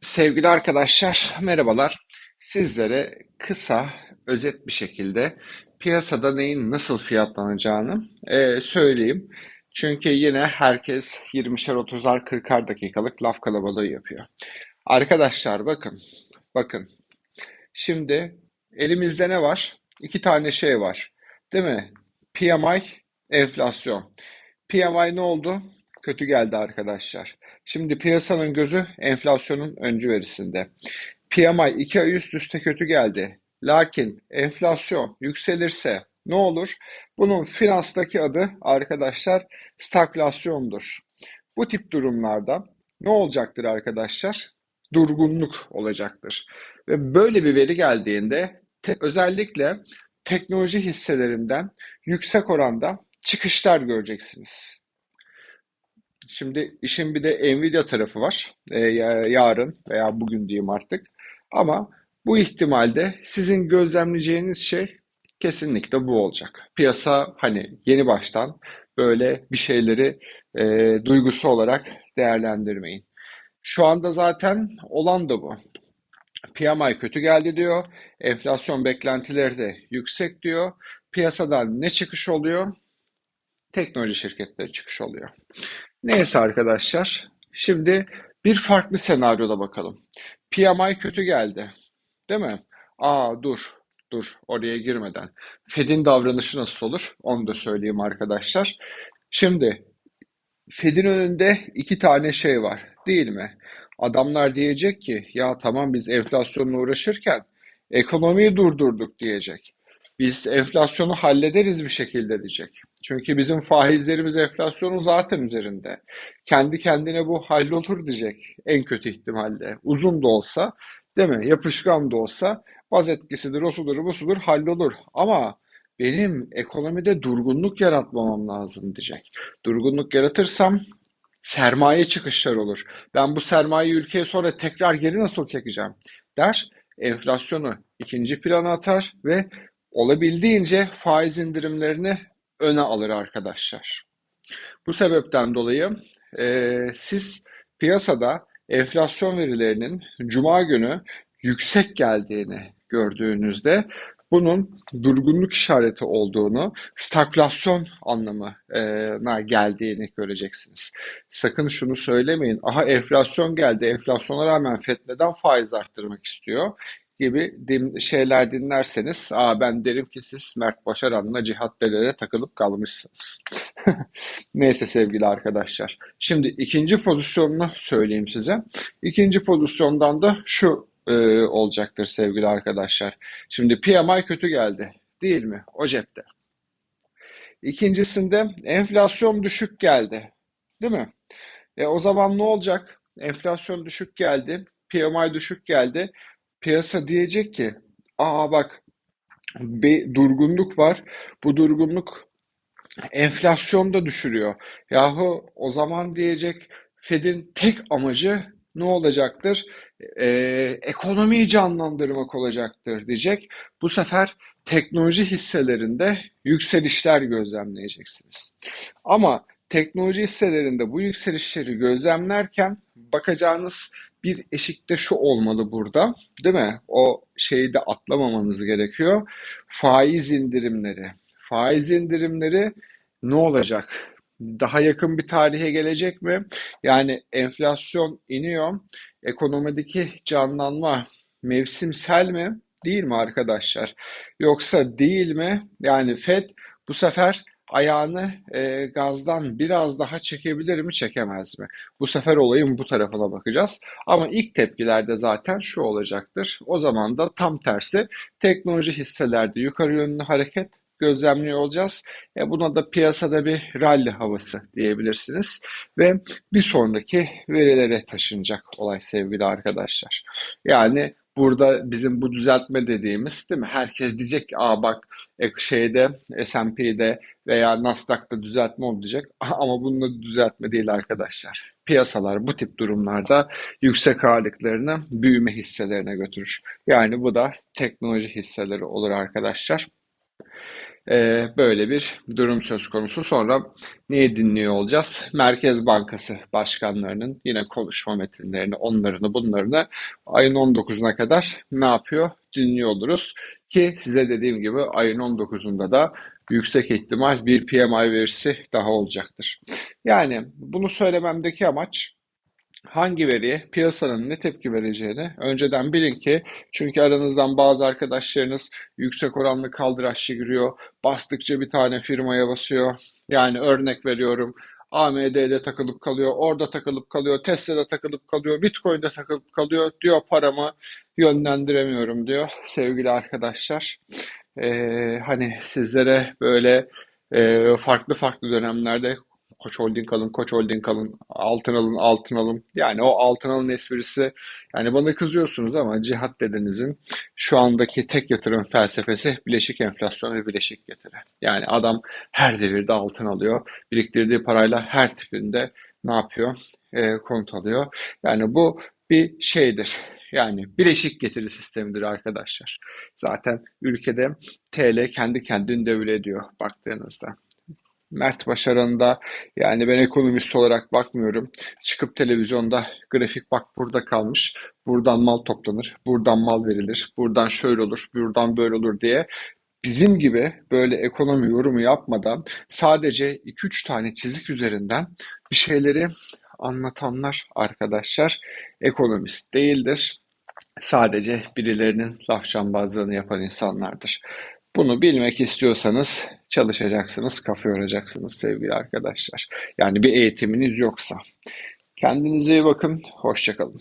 Sevgili arkadaşlar, merhabalar. Sizlere kısa, özet bir şekilde piyasada neyin nasıl fiyatlanacağını e, söyleyeyim. Çünkü yine herkes 20'şer, 30'ar, 40'ar dakikalık laf kalabalığı yapıyor. Arkadaşlar bakın, bakın. Şimdi elimizde ne var? İki tane şey var. Değil mi? PMI, enflasyon. PMI ne oldu? Kötü geldi arkadaşlar. Şimdi piyasanın gözü enflasyonun öncü verisinde. PMI iki ay üst üste kötü geldi. Lakin enflasyon yükselirse ne olur? Bunun finanstaki adı arkadaşlar stagflasyondur. Bu tip durumlarda ne olacaktır arkadaşlar? Durgunluk olacaktır. Ve böyle bir veri geldiğinde te- özellikle teknoloji hisselerinden yüksek oranda çıkışlar göreceksiniz. Şimdi işin bir de Nvidia tarafı var. Ee, yarın veya bugün diyeyim artık. Ama bu ihtimalde sizin gözlemleyeceğiniz şey kesinlikle bu olacak. Piyasa hani yeni baştan böyle bir şeyleri e, duygusu olarak değerlendirmeyin. Şu anda zaten olan da bu. PMI kötü geldi diyor. Enflasyon beklentileri de yüksek diyor. Piyasadan ne çıkış oluyor? Teknoloji şirketleri çıkış oluyor. Neyse arkadaşlar. Şimdi bir farklı senaryoda bakalım. PMI kötü geldi. Değil mi? Aa dur. Dur oraya girmeden. Fed'in davranışı nasıl olur? Onu da söyleyeyim arkadaşlar. Şimdi Fed'in önünde iki tane şey var, değil mi? Adamlar diyecek ki ya tamam biz enflasyonla uğraşırken ekonomiyi durdurduk diyecek. Biz enflasyonu hallederiz bir şekilde diyecek. Çünkü bizim faizlerimiz enflasyonun zaten üzerinde. Kendi kendine bu hallolur diyecek en kötü ihtimalle. Uzun da olsa, değil mi? Yapışkan da olsa baz etkisidir, o sudur, bu sudur hallolur. Ama benim ekonomide durgunluk yaratmamam lazım diyecek. Durgunluk yaratırsam sermaye çıkışlar olur. Ben bu sermayeyi ülkeye sonra tekrar geri nasıl çekeceğim der. Enflasyonu ikinci plana atar ve olabildiğince faiz indirimlerini öne alır arkadaşlar. Bu sebepten dolayı e, siz piyasada enflasyon verilerinin Cuma günü yüksek geldiğini gördüğünüzde bunun durgunluk işareti olduğunu, stagflasyon anlamına geldiğini göreceksiniz. Sakın şunu söylemeyin. Aha enflasyon geldi. Enflasyona rağmen FED neden faiz arttırmak istiyor? Gibi şeyler dinlerseniz aa ben derim ki siz Mert Başaran'la Cihat Beler'e takılıp kalmışsınız. Neyse sevgili arkadaşlar. Şimdi ikinci pozisyonunu söyleyeyim size. İkinci pozisyondan da şu e, olacaktır sevgili arkadaşlar. Şimdi PMI kötü geldi değil mi? O cepte. İkincisinde enflasyon düşük geldi. Değil mi? E, o zaman ne olacak? Enflasyon düşük geldi. PMI düşük geldi. Piyasa diyecek ki aa bak bir durgunluk var. Bu durgunluk enflasyon da düşürüyor. Yahu o zaman diyecek Fed'in tek amacı ne olacaktır? Ee, ekonomiyi canlandırmak olacaktır diyecek. Bu sefer teknoloji hisselerinde yükselişler gözlemleyeceksiniz. Ama teknoloji hisselerinde bu yükselişleri gözlemlerken bakacağınız bir eşikte şu olmalı burada, değil mi? O şeyi de atlamamanız gerekiyor. Faiz indirimleri. Faiz indirimleri ne olacak? Daha yakın bir tarihe gelecek mi? Yani enflasyon iniyor. Ekonomideki canlanma mevsimsel mi? Değil mi arkadaşlar? Yoksa değil mi? Yani Fed bu sefer ayağını e, gazdan biraz daha çekebilir mi, çekemez mi? Bu sefer olayın bu tarafına bakacağız. Ama ilk tepkilerde zaten şu olacaktır. O zaman da tam tersi teknoloji hisselerde yukarı yönlü hareket gözlemliyor olacağız. E buna da piyasada bir rally havası diyebilirsiniz. Ve bir sonraki verilere taşınacak olay sevgili arkadaşlar. Yani burada bizim bu düzeltme dediğimiz değil mi? Herkes diyecek ki aa bak e, şeyde S&P'de veya Nasdaq'ta düzeltme olacak ama bunun düzeltme değil arkadaşlar. Piyasalar bu tip durumlarda yüksek ağırlıklarını büyüme hisselerine götürür. Yani bu da teknoloji hisseleri olur arkadaşlar. Ee, böyle bir durum söz konusu. Sonra neyi dinliyor olacağız? Merkez Bankası başkanlarının yine konuşma metinlerini, onlarını, bunlarını ayın 19'una kadar ne yapıyor? Dinliyor oluruz. Ki size dediğim gibi ayın 19'unda da yüksek ihtimal bir PMI verisi daha olacaktır. Yani bunu söylememdeki amaç hangi veriye piyasanın ne tepki vereceğini önceden bilin ki çünkü aranızdan bazı arkadaşlarınız yüksek oranlı kaldıraçlı giriyor. Bastıkça bir tane firmaya basıyor. Yani örnek veriyorum. AMD'de takılıp kalıyor, orada takılıp kalıyor, Tesla'da takılıp kalıyor, Bitcoin'de takılıp kalıyor diyor paramı yönlendiremiyorum diyor sevgili arkadaşlar. Ee, hani sizlere böyle e, farklı farklı dönemlerde Koç Holding alın, Koç Holding alın, altın alın, altın alın. Yani o altın alın esprisi yani bana kızıyorsunuz ama Cihat dedenizin şu andaki tek yatırım felsefesi bileşik enflasyon ve bileşik getiri. Yani adam her devirde altın alıyor. Biriktirdiği parayla her tipinde ne yapıyor? E, konut alıyor. Yani bu bir şeydir. Yani bileşik getiri sistemidir arkadaşlar. Zaten ülkede TL kendi kendini devre ediyor baktığınızda. Mert Başaran'ın da yani ben ekonomist olarak bakmıyorum. Çıkıp televizyonda grafik bak burada kalmış. Buradan mal toplanır. Buradan mal verilir. Buradan şöyle olur. Buradan böyle olur diye bizim gibi böyle ekonomi yorumu yapmadan sadece iki üç tane çizik üzerinden bir şeyleri anlatanlar arkadaşlar ekonomist değildir. Sadece birilerinin laf cambazlığını yapan insanlardır. Bunu bilmek istiyorsanız çalışacaksınız, kafa yoracaksınız sevgili arkadaşlar. Yani bir eğitiminiz yoksa. Kendinize iyi bakın, hoşça kalın.